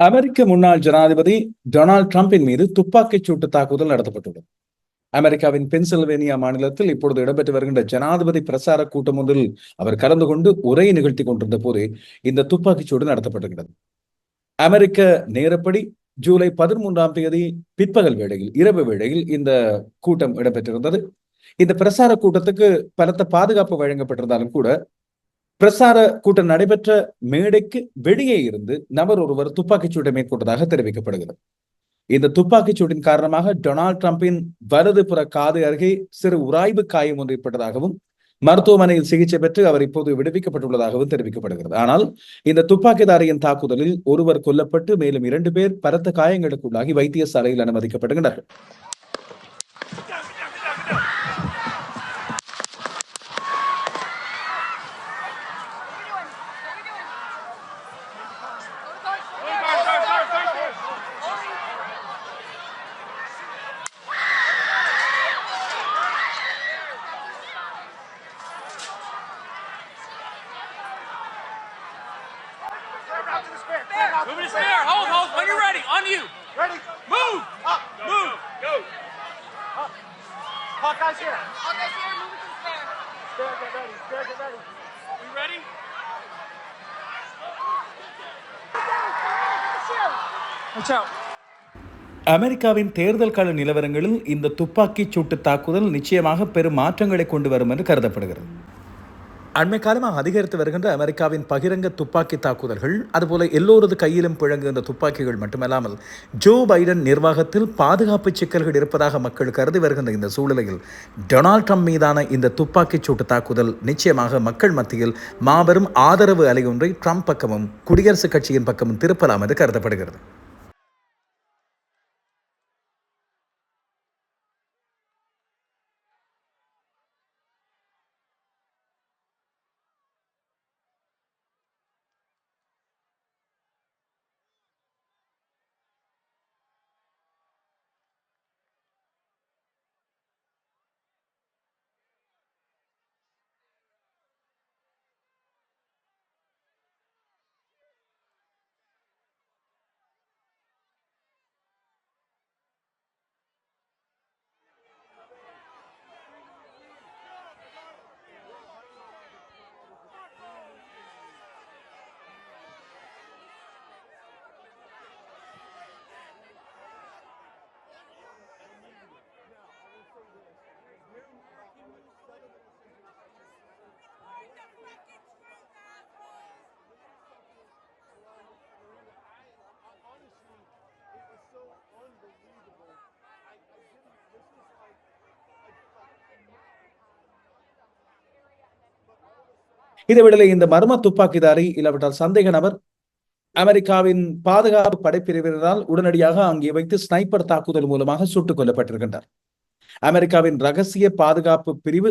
அமெரிக்க முன்னாள் ஜனாதிபதி டொனால்ட் டிரம்பின் மீது துப்பாக்கிச் சூட்டு தாக்குதல் நடத்தப்பட்டுள்ளது. அமெரிக்காவின் பென்சில்வேனியா மாநிலத்தில் இப்பொழுது இடம்பெற்று வருகின்ற ஜனாதிபதி பிரசார கூட்டம் ஒன்றில் அவர் கலந்து கொண்டு உரை நிகழ்த்தி கொண்டிருந்த போது இந்த துப்பாக்கிச் சூடு நடத்தப்பட்டிருக்கிறது அமெரிக்க நேரப்படி ஜூலை பதிமூன்றாம் தேதி பிற்பகல் வேளையில் இரவு வேளையில் இந்த கூட்டம் இடம்பெற்றிருந்தது. இந்த பிரசார கூட்டத்துக்கு பலத்த பாதுகாப்பு வழங்கப்பட்டிருந்தாலும் கூட பிரசார கூட்டம் நடைபெற்ற மேடைக்கு வெளியே இருந்து நபர் ஒருவர் துப்பாக்கிச்சூட்டை மேற்கொண்டதாக தெரிவிக்கப்படுகிறது. இந்த துப்பாக்கிச்சூட்டின் காரணமாக டொனால்டு டிரம்பின் வலது புற காது அருகே சிறு உராய்வு காயம் ஒன்று ஏற்பட்டதாகவும் மருத்துவமனையில் சிகிச்சை பெற்று அவர் இப்போது விடுவிக்கப்பட்டுள்ளதாகவும் தெரிவிக்கப்படுகிறது. ஆனால் இந்த துப்பாக்கிதாரியின் தாக்குதலில் ஒருவர் கொல்லப்பட்டு மேலும் இரண்டு பேர் பலத்த காயங்களுக்குள்ளாகி வைத்தியசாலையில் அனுமதிக்கப்படுகின்றனர் Move to spare. Hold, hold. When you're ready. On you. Ready? Move. Up. Move. Go. Hawkeye's here. Okay, here, move it to the spare. Spare, get ready. Spare, get ready. You ready? Watch out. அமெரிக்காவின் தேர்தல் கள நிலவரங்களில் இந்த துப்பாக்கிச் சூட்டு தாக்குதல் நிச்சயமாக பெரும் மாற்றங்களை கொண்டு வரும் என்று கருதப்படுகிறது அண்மை காலமாக அதிகரித்து வருகின்ற அமெரிக்காவின் பகிரங்க துப்பாக்கி தாக்குதல்கள் அதுபோல எல்லோரது கையிலும் பிழங்குகின்ற துப்பாக்கிகள் மட்டுமல்லாமல் ஜோ பைடன் நிர்வாகத்தில் பாதுகாப்பு சிக்கல்கள் இருப்பதாக மக்கள் கருதி வருகின்ற இந்த சூழ்நிலையில் டொனால்ட் ட்ரம்ப் மீதான இந்த துப்பாக்கிச் சூட்டு தாக்குதல் நிச்சயமாக மக்கள் மத்தியில் மாபெரும் ஆதரவு அலை ஒன்றை ட்ரம்ப் பக்கமும் குடியரசுக் கட்சியின் பக்கமும் திருப்பலாம் என்று கருதப்படுகிறது. இதேவேளை இந்த மர்ம துப்பாக்கிதாரி இல்லாவிட்டால் சந்தேக நபர் அமெரிக்காவின் பாதுகாப்பு படைப்பிரிவினரால் உடனடியாக அங்கே வைத்து ஸ்னைப்பர் தாக்குதல் மூலமாக சுட்டுக் கொல்லப்பட்டிருக்கின்றார். அமெரிக்காவின் ரகசிய பாதுகாப்பு பிரிவு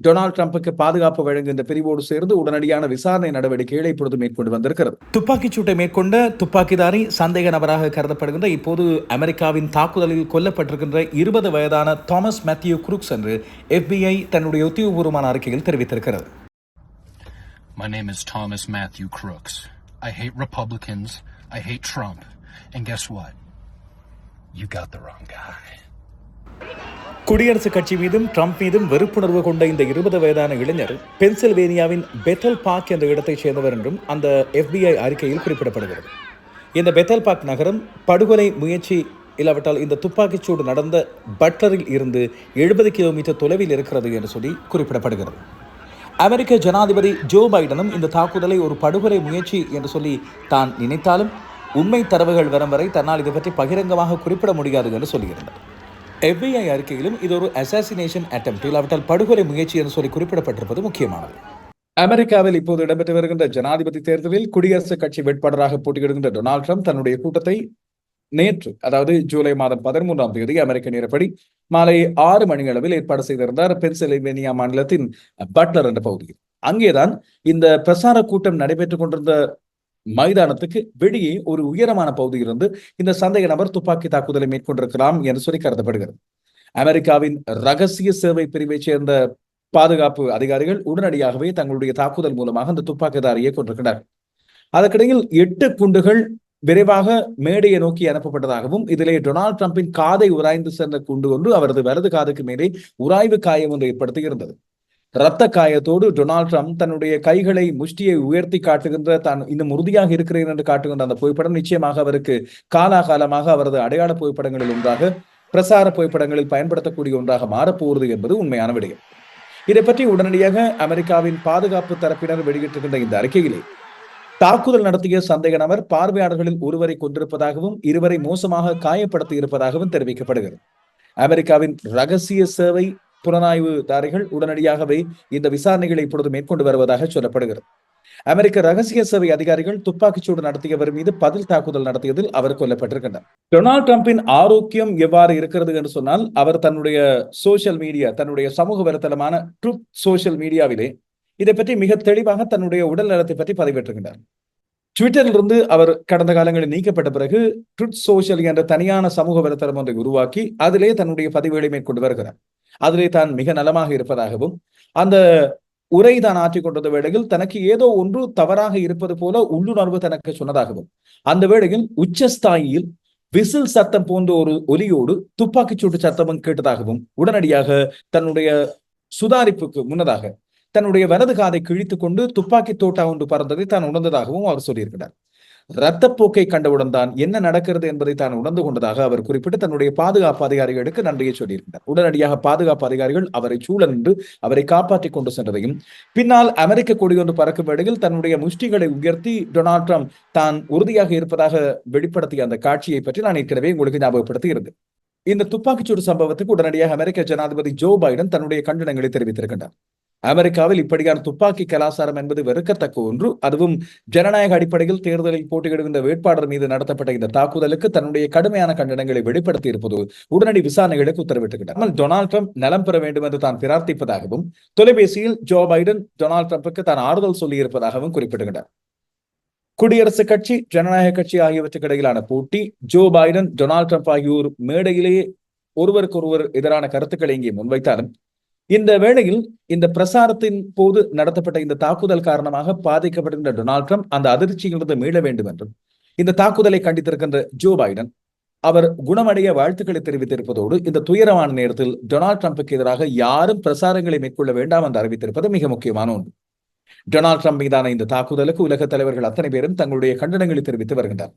டொனால்ட் ட்ரம்புக்கு பாதுகாப்பு வழங்குகின்ற பிரிவோடு சேர்ந்து உடனடியான விசாரணை நடவடிக்கைகளை இப்பொழுது மேற்கொண்டு வந்திருக்கிறது. துப்பாக்கிச் சூட்டை மேற்கொண்ட துப்பாக்கிதாரி சந்தேக நபராக கருதப்படுகின்ற இப்போது அமெரிக்காவின் தாக்குதலில் கொல்லப்பட்டிருக்கின்ற இருபது வயதான தாமஸ் மேத்யூ குரூக்ஸ் என்று எஃபிஐ தன்னுடைய உத்தியோகபூர்வமான அறிக்கையில் தெரிவித்திருக்கிறது. My name is Thomas Matthew Crooks. I hate Republicans. I hate Trump. And guess what? You got the wrong guy. குடியரசுக் கட்சி மீதும் ட்ரம்ப் மீதும் வெறுப்புணர்வு கொண்ட இந்த இருபது வயதான இளைஞர் பென்சில்வேனியாவின் பெத்தல் பார்க் என்ற இடத்தைச் சேர்ந்தவர் என்றும் அந்த எஃபிஐ அறிக்கையில் குறிப்பிடப்படுகிறது இந்த பெத்தல் பார்க் நகரம் படுகொலை முயற்சி இல்லாவிட்டால் இந்த துப்பாக்கிச் சூடு நடந்த பட்லரில் இருந்து எழுபது கிலோமீட்டர் தொலைவில் இருக்கிறது என்று சொல்லி குறிப்பிடப்படுகிறது அமெரிக்க ஜனாதிபதி ஜோ பைடனும் இந்த தாக்குதலை ஒரு படுகொலை முயற்சி என்று சொல்லி தான் நினைத்தாலும் உண்மை தரவுகள் வரும் வரை தன்னால் இதை பற்றி பகிரங்கமாக குறிப்பிட முடியாது என்று சொல்லியிருந்தார். எஃபிஐ அறிக்கையிலும் இது ஒரு அசாசினேஷன் அட்டம் இல்லாவிட்டால் படுகொலை முயற்சி என்று சொல்லி குறிப்பிடப்பட்டிருப்பது முக்கியமானது. அமெரிக்காவில் இப்போது இடம்பெற்று வருகின்ற ஜனாதிபதி தேர்தலில் குடியரசுக் கட்சி வேட்பாளராக போட்டியிடுகின்ற டொனால்ட் ட்ரம்ப் தன்னுடைய கூட்டத்தை நேற்று அதாவது ஜூலை மாதம் பதிமூன்றாம் தேதி அமெரிக்க நேரப்படி மாலை ஆறு மணி அளவில் ஏற்பாடு செய்திருந்தார் பென்சில்வேனியா மாநிலத்தின் பட்லர் என்ற பகுதியில். அங்கேதான் இந்த பிரசார கூட்டம் நடைபெற்றுக் கொண்டிருந்த மைதானத்துக்கு வெளியே ஒரு உயரமான பகுதியிலிருந்து இந்த சந்தேக நபர் துப்பாக்கி தாக்குதலை மேற்கொண்டிருக்கலாம் என்று சொல்லி கருதப்படுகிறது. அமெரிக்காவின் ரகசிய சேவை பிரிவைச் சேர்ந்த பாதுகாப்பு அதிகாரிகள் உடனடியாகவே தங்களுடைய தாக்குதல் மூலமாக அந்த துப்பாக்கிதாரியை கொண்டிருக்கிறார் அதற்கிடையில் எட்டு குண்டுகள் விரைவாக மேடையை நோக்கி அனுப்பப்பட்டதாகவும் இதிலே டொனால்ட் ட்ரம்பின் காதை உராய்ந்து சென்ற குண்டு ஒன்று அவரது வலது காதுக்கு மேலே உராய்வு காயம் ஒன்று ஏற்படுத்தி இருந்தது இரத்த காயத்தோடு டொனால்ட் ட்ரம்ப் தன்னுடைய கைகளை முஷ்டியை உயர்த்தி காட்டுகின்ற தான் இன்னும் உறுதியாக இருக்கிறேன் என்று காட்டுகின்ற அந்த புகைப்படம் நிச்சயமாக அவருக்கு காலாகாலமாக அவரது அடையாள புகைப்படங்களில் ஒன்றாக பிரசார புகைப்படங்களில் பயன்படுத்தக்கூடிய ஒன்றாக மாறப்போகிறது என்பது உண்மையான விடயம். இதை பற்றி உடனடியாக அமெரிக்காவின் பாதுகாப்பு தரப்பினர் வெளியிட்டிருக்கின்ற இந்த அறிக்கையிலே தாக்குதல் நடத்திய சந்தேக நபர் பார்வையாளர்களில் ஒருவரை கொண்டிருப்பதாகவும் இருவரை மோசமாக காயப்படுத்தி இருப்பதாகவும் தெரிவிக்கப்படுகிறது. அமெரிக்காவின் ரகசிய சேவை புலனாய்வுதாரிகள் உடனடியாகவே இந்த விசாரணைகளை இப்பொழுது மேற்கொண்டு வருவதாக சொல்லப்படுகிறது. அமெரிக்க ரகசிய சேவை அதிகாரிகள் துப்பாக்கிச்சூடு நடத்தியவர் மீது பதில் தாக்குதல் நடத்தியதில் அவர் கொல்லப்பட்டிருக்கின்றார் டொனால்ட் ட்ரம்பின் ஆரோக்கியம் எவ்வாறு இருக்கிறது என்று சொன்னால் அவர் தன்னுடைய சோசியல் மீடியா தன்னுடைய சமூக வலைத்தளமான ட்ரூத் சோசியல் மீடியாவிலே இதை பற்றி மிக தெளிவாக தன்னுடைய உடல் நலத்தை பற்றி பதிவிட்டிருக்கின்றார் ட்விட்டரிலிருந்து அவர் கடந்த காலங்களில் நீக்கப்பட்ட பிறகு ட்ருத் சோஷியல் என்ற தனியான சமூக வலைத்தளம் ஒன்றை உருவாக்கி அதிலே தன்னுடைய பதிவுகளை மேற்கொண்டு வருகிறார். அதிலே தான் மிக நலமாக இருப்பதாகவும் அந்த உரை தான் ஆற்றிக் கொண்டது வேளையில் தனக்கு ஏதோ ஒன்று தவறாக இருப்பது போல உள்ளுணர்வு தனக்கு சொன்னதாகவும் அந்த வேளையில் உச்சஸ்தாயியில் விசில் சத்தம் போன்ற ஒரு ஒலியோடு துப்பாக்கிச் சூட்டு சத்தமும் கேட்டதாகவும் உடனடியாக தன்னுடைய சுதாரிப்புக்கு முன்னதாக தன்னுடைய வலது காதை கிழித்துக் கொண்டு துப்பாக்கி தோட்டா ஒன்று பறந்ததை தான் உணர்ந்ததாகவும் அவர் சொல்லியிருக்கிறார். இரத்தப்போக்கை கண்டவுடன் தான் என்ன நடக்கிறது என்பதை தான் உணர்ந்து கொண்டதாக அவர் குறிப்பிட்டு தன்னுடைய பாதுகாப்பு அதிகாரிகளுக்கு நன்றியை சொல்லியிருக்கிறார். உடனடியாக பாதுகாப்பு அதிகாரிகள் அவரை சூழ நின்று அவரை காப்பாற்றிக் கொண்டு சென்றதையும் பின்னால் அமெரிக்க கொடி ஒன்று பறக்கும் வேளையில் தன்னுடைய முஷ்டிகளை உயர்த்தி டொனால்ட் ட்ரம்ப் தான் உறுதியாக இருப்பதாக வெளிப்படுத்திய அந்த காட்சியை பற்றி நான் ஏற்கனவே உங்களுக்கு ஞாபகப்படுத்தி இருந்தேன் இந்த துப்பாக்கிச்சூடு சம்பவத்துக்கு உடனடியாக அமெரிக்க ஜனாதிபதி ஜோ பைடன் தன்னுடைய கண்டனங்களை தெரிவித்திருக்கின்றார். அமெரிக்காவில் இப்படியான துப்பாக்கி கலாச்சாரம் என்பது வெறுக்கத்தக்க ஒன்று. அதுவும் ஜனநாயக அடிப்படையில் தேர்தலில் போட்டியிடுகின்ற வேட்பாளர் மீது நடத்தப்பட்ட இந்த தாக்குதலுக்கு தன்னுடைய கடுமையான கண்டனங்களை வெளிப்படுத்தி இருப்பது உடனடி விசாரணைகளுக்கு உத்தரவிட்டிருக்கிறார் டொனால்ட் ட்ரம்ப் நலம் பெற வேண்டும் என்று தான் பிரார்த்திப்பதாகவும் தொலைபேசியில் ஜோ பைடன் டொனால்ட் ட்ரம்புக்கு தான் ஆறுதல் சொல்லி இருப்பதாகவும் குறிப்பிடுகிறார் குடியரசுக் கட்சி ஜனநாயக கட்சி ஆகியவற்றுக்கு இடையிலான போட்டி ஜோ பைடன் டொனால்ட் ட்ரம்ப் ஆகியோர் மேடையிலேயே ஒருவருக்கொருவர் எதிரான கருத்துக்களை இங்கே முன்வைத்தாலும் இந்த வேளையில் இந்த பிரசாரத்தின் போது நடத்தப்பட்ட இந்த தாக்குதல் காரணமாக பாதிக்கப்படுகின்ற டொனால்ட் ட்ரம்ப் அந்த அதிர்ச்சியிலிருந்து மீள வேண்டும் என்றும் இந்த தாக்குதலை கண்டித்திருக்கின்ற ஜோ பைடன் அவர் குணமடைய வாழ்த்துக்களை தெரிவித்திருப்பதோடு இந்த துயரமான நேரத்தில் டொனால்ட் ட்ரம்புக்கு எதிராக யாரும் பிரசாரங்களை மேற்கொள்ள வேண்டாம் என்று அறிவித்திருப்பது மிக முக்கியமான ஒன்று. டொனால்ட் ட்ரம்ப் மீதான இந்த தாக்குதலுக்கு உலக தலைவர்கள் அத்தனை பேரும் தங்களுடைய கண்டனங்களை தெரிவித்து வருகின்றனர்.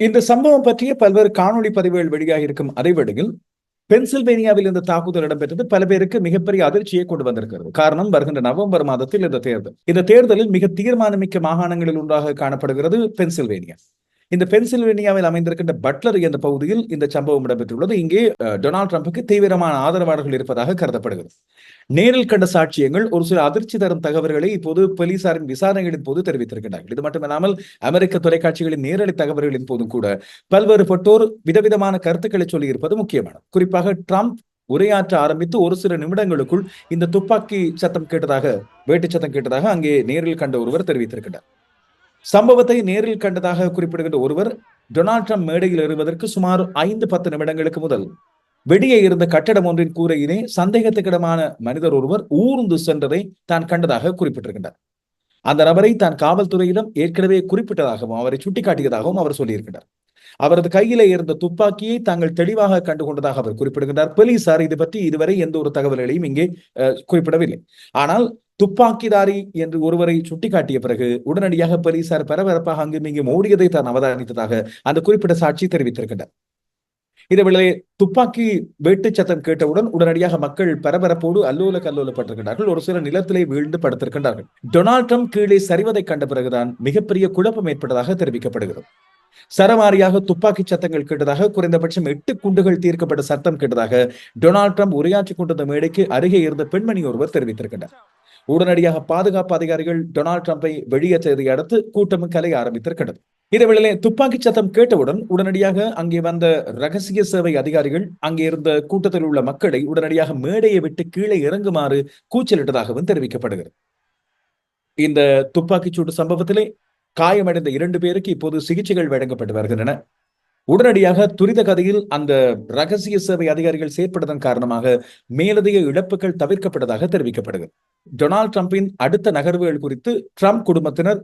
இந்த சம்பவம் பற்றிய பல்வேறு காணொளி பதிவுகள் வெளியாக இருக்கும் அதே வேளையில் பென்சில்வேனியாவில் இந்த தாக்குதல் இடம்பெற்றது பல பேருக்கு மிகப்பெரிய அதிர்ச்சியை கொண்டு வந்திருக்கிறது. காரணம் வருகின்ற நவம்பர் மாதத்தில் இந்த தேர்தல். இந்த தேர்தலில் மிக தீர்மானமிக்க மாகாணங்களில் ஒன்றாக காணப்படுகிறது பென்சில்வேனியா. இந்த பென்சில்வேனியாவில் அமைந்திருக்கின்ற பட்லர் என்ற பகுதியில் இந்த சம்பவம் இடம்பெற்றுள்ளது. இங்கே டொனால்ட் ட்ரம்புக்கு தீவிரமான ஆதரவாளர்கள் இருப்பதாக கருதப்படுகிறது. நேரில் கண்ட சாட்சியங்கள் ஒரு சில அதிர்ச்சி தரும் தகவல்களை இப்போது போலீசாரின் விசாரணைகளின் போது தெரிவித்திருக்கிறார்கள் இது மட்டுமில்லாமல் அமெரிக்க தொலைக்காட்சிகளின் நேரடி தகவல்களின் போதும் கூட பல்வேறு பட்டோர் விதவிதமான கருத்துக்களை சொல்லியிருப்பது முக்கியமானது. குறிப்பாக ட்ரம்ப் உரையாற்ற ஆரம்பித்து ஒரு சில நிமிடங்களுக்குள் இந்த துப்பாக்கி சத்தம் கேட்டதாக வேட்டு சத்தம் கேட்டதாக அங்கே நேரில் கண்ட ஒருவர் தெரிவித்திருக்கிறார் சம்பவத்தை நேரில் கண்டதாக குறிப்பிடுகின்ற ஒருவர் டொனால்ட் ட்ரம்ப் மேடையில் ஏறுவதற்கு சுமார் ஐந்து பத்து நிமிடங்களுக்கு முதல் வெளியே இருந்த கட்டடம் ஒன்றின் கூரையிலே சந்தேகத்துக்கிடமான மனிதர் ஒருவர் ஊர்ந்து சென்றதை தான் கண்டதாக குறிப்பிட்டிருக்கின்றார். அந்த நபரை தான் காவல்துறையிடம் ஏற்கனவே குறிப்பிட்டதாகவும் அவரை சுட்டிக்காட்டியதாகவும் அவர் சொல்லியிருக்கிறார் அவரது கையிலே இருந்த துப்பாக்கியை தாங்கள் தெளிவாக கண்டுகொண்டதாக அவர் குறிப்பிடுகின்றார். போலீசார் இது பற்றி இதுவரை எந்த ஒரு தகவல்களையும் இங்கே குறிப்பிடவில்லை. ஆனால் துப்பாக்கிதாரி என்று ஒருவரை சுட்டிக்காட்டிய பிறகு உடனடியாக போலீசார் பரபரப்பாக அங்கும் இங்கும் ஓடியதை தான் அவதானித்ததாக அந்த குறிப்பிட்ட சாட்சி தெரிவித்திருக்கின்றார் இதேவேளை துப்பாக்கி வெட்டு சத்தம் கேட்டவுடன் உடனடியாக மக்கள் பரபரப்போடு அல்லோல கல்லோலப்பட்டிருக்கிறார்கள் ஒரு சில நிலத்திலே வீழ்ந்து படுத்திருக்கின்றார்கள். டொனால்ட் ட்ரம்ப் கீழே சரிவதை கண்ட பிறகுதான் மிகப்பெரிய குழப்பம் ஏற்பட்டதாக தெரிவிக்கப்படுகிறது. சரமாரியாக துப்பாக்கி சத்தங்கள் கேட்டதாக குறைந்தபட்சம் எட்டு குண்டுகள் தீர்க்கப்பட்ட சத்தம் கேட்டதாக டொனால்ட் ட்ரம்ப் உரையாற்றிக் கொண்டிருந்த மேடைக்கு அருகே இருந்த பெண்மணி ஒருவர் தெரிவித்திருக்கின்றார். உடனடியாக பாதுகாப்பு அதிகாரிகள் டொனால்ட் ட்ரம்பை வெளியேற்றதை அடுத்து கூட்டம் கலைய ஆரம்பித்திருக்கிறது. இதேவேளையிலே துப்பாக்கி சத்தம் கேட்டவுடன் உடனடியாக அங்கே வந்த ரகசிய சேவை அதிகாரிகள் அங்கே இருந்த கூட்டத்தில் உள்ள மக்களை உடனடியாக மேடையை விட்டு கீழே இறங்குமாறு கூச்சலிட்டதாகவும் தெரிவிக்கப்படுகிறது. இந்த துப்பாக்கிச்சூடு சம்பவத்திலே காயமடைந்த இரண்டு பேருக்கு இப்போது சிகிச்சைகள் வழங்கப்பட்டு வருகின்றன. உடனடியாக துரித கதையில் அந்த ரகசிய சேவை அதிகாரிகள் செயற்பட்டதன் காரணமாக மேலதிக இழப்புகள் தவிர்க்கப்பட்டதாக தெரிவிக்கப்படுகிறது. டொனால்ட் ட்ரம்பின் அடுத்த நகர்வுகள் குறித்து ட்ரம்ப் குடும்பத்தினர்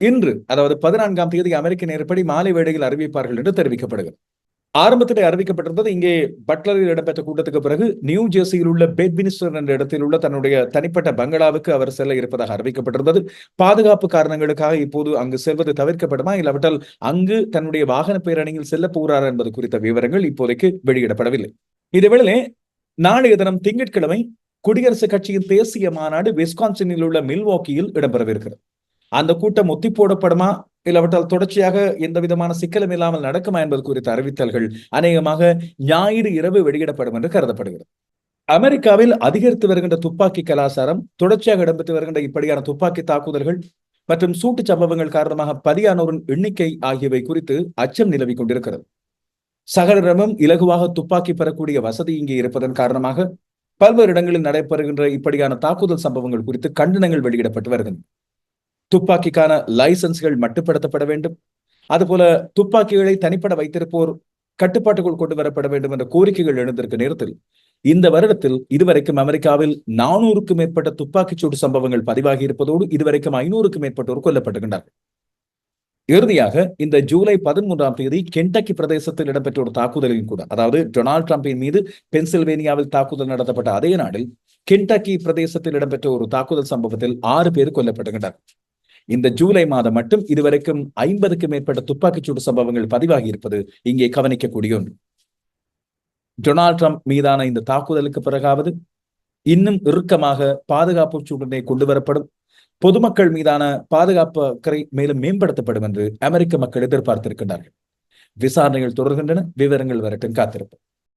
இன்று அதாவது பதினான்காம் தேதி அமெரிக்க நேரப்படி மாலை வேளையில் அறிவிப்பார்கள் என்று தெரிவிக்கப்படுகிறது. ஆரம்பத்திலே அறிவிக்கப்பட்டிருந்தது இங்கே பட்லரில் இடம்பெற்ற கூட்டத்துக்கு பிறகு நியூ ஜெர்சியில் உள்ள பெட்மினிஸ்டர் என்ற இடத்தில் உள்ள தன்னுடைய தனிப்பட்ட பங்களாவுக்கு அவர் செல்ல இருப்பதாக அறிவிக்கப்பட்டிருந்தது. பாதுகாப்பு காரணங்களுக்காக இப்போது அங்கு செல்வது தவிர்க்கப்படுமா? இல்லாவிட்டால் அங்கு தன்னுடைய வாகன பேரணியில் செல்ல போகிறார் என்பது குறித்த விவரங்கள் இப்போதைக்கு வெளியிடப்படவில்லை. இதேவேளை நாளைய தினம் திங்கட்கிழமை குடியரசுக் கட்சியின் தேசிய மாநாடு விஸ்கான்சினில் உள்ள மில்வாக்கியில் இடம்பெறவிருக்கிறது. அந்த கூட்டம் ஒத்தி போடப்படுமா இல்லாவிட்டால் தொடர்ச்சியாக எந்த விதமான சிக்கலும் இல்லாமல் நடக்குமா என்பது குறித்த அறிவித்தல்கள் அநேகமாக ஞாயிறு இரவு வெளியிடப்படும் என்று கருதப்படுகிறது. அமெரிக்காவில் அதிகரித்து வருகின்ற துப்பாக்கி கலாச்சாரம் தொடர்ச்சியாக இடம்பெற்று வருகின்ற இப்படியான துப்பாக்கி தாக்குதல்கள் மற்றும் சூட்டு சம்பவங்கள் காரணமாக பதியானோரின் எண்ணிக்கை ஆகியவை குறித்து அச்சம் நிலவிக் கொண்டிருக்கிறது. சகலரிடமும் இலகுவாக துப்பாக்கி பெறக்கூடிய வசதி இங்கே இருப்பதன் காரணமாக பல்வேறு இடங்களில் நடைபெறுகின்ற இப்படியான தாக்குதல் சம்பவங்கள் குறித்து கண்டனங்கள் வெளியிடப்பட்டு வருகின்றன. துப்பாக்கிக்கான லைசன்ஸ்கள் மட்டுப்படுத்தப்பட வேண்டும். அதுபோல துப்பாக்கிகளை தனிப்பட வைத்திருப்போர் கட்டுப்பாட்டுக்குள் கொண்டு வரப்பட வேண்டும் என்ற கோரிக்கைகள் எழுந்திருக்க நேரத்தில் இந்த வருடத்தில் இதுவரைக்கும் அமெரிக்காவில் நானூறுக்கும் மேற்பட்ட துப்பாக்கிச்சூடு சம்பவங்கள் பதிவாகி இருப்பதோடு இதுவரைக்கும் ஐநூறுக்கும் மேற்பட்டோர் கொல்லப்பட்டுகின்றார்கள் இறுதியாக இந்த ஜூலை பதிமூன்றாம் தேதி கென்டக்கி பிரதேசத்தில் இடம்பெற்ற ஒரு தாக்குதலையும் கூட அதாவது டொனால்ட் டிரம்பின் மீது பென்சில்வேனியாவில் தாக்குதல் நடத்தப்பட்ட அதே நாளில் கென்டக்கி பிரதேசத்தில் இடம்பெற்ற ஒரு தாக்குதல் சம்பவத்தில் ஆறு பேர் கொல்லப்பட்டுகின்றனர் இந்த ஜூலை மாதம் மட்டும் இதுவரைக்கும் ஐம்பதுக்கும் மேற்பட்ட துப்பாக்கிச்சூடு சம்பவங்கள் பதிவாகி இருப்பது இங்கே கவனிக்கக்கூடிய ஒன்று டொனால்ட் ட்ரம்ப் மீதான இந்த தாக்குதலுக்கு பிறகாவது இன்னும் இறுக்கமாக பாதுகாப்பு சூழ்நிலை கொண்டு வரப்படும் பொதுமக்கள் மீதான பாதுகாப்பு அக்கறை மேலும் மேம்படுத்தப்படும் என்று அமெரிக்க மக்கள் எதிர்பார்த்திருக்கின்றார்கள். விசாரணைகள் தொடர்கின்றன. விவரங்கள் வரட்டும். காத்திருப்போம்.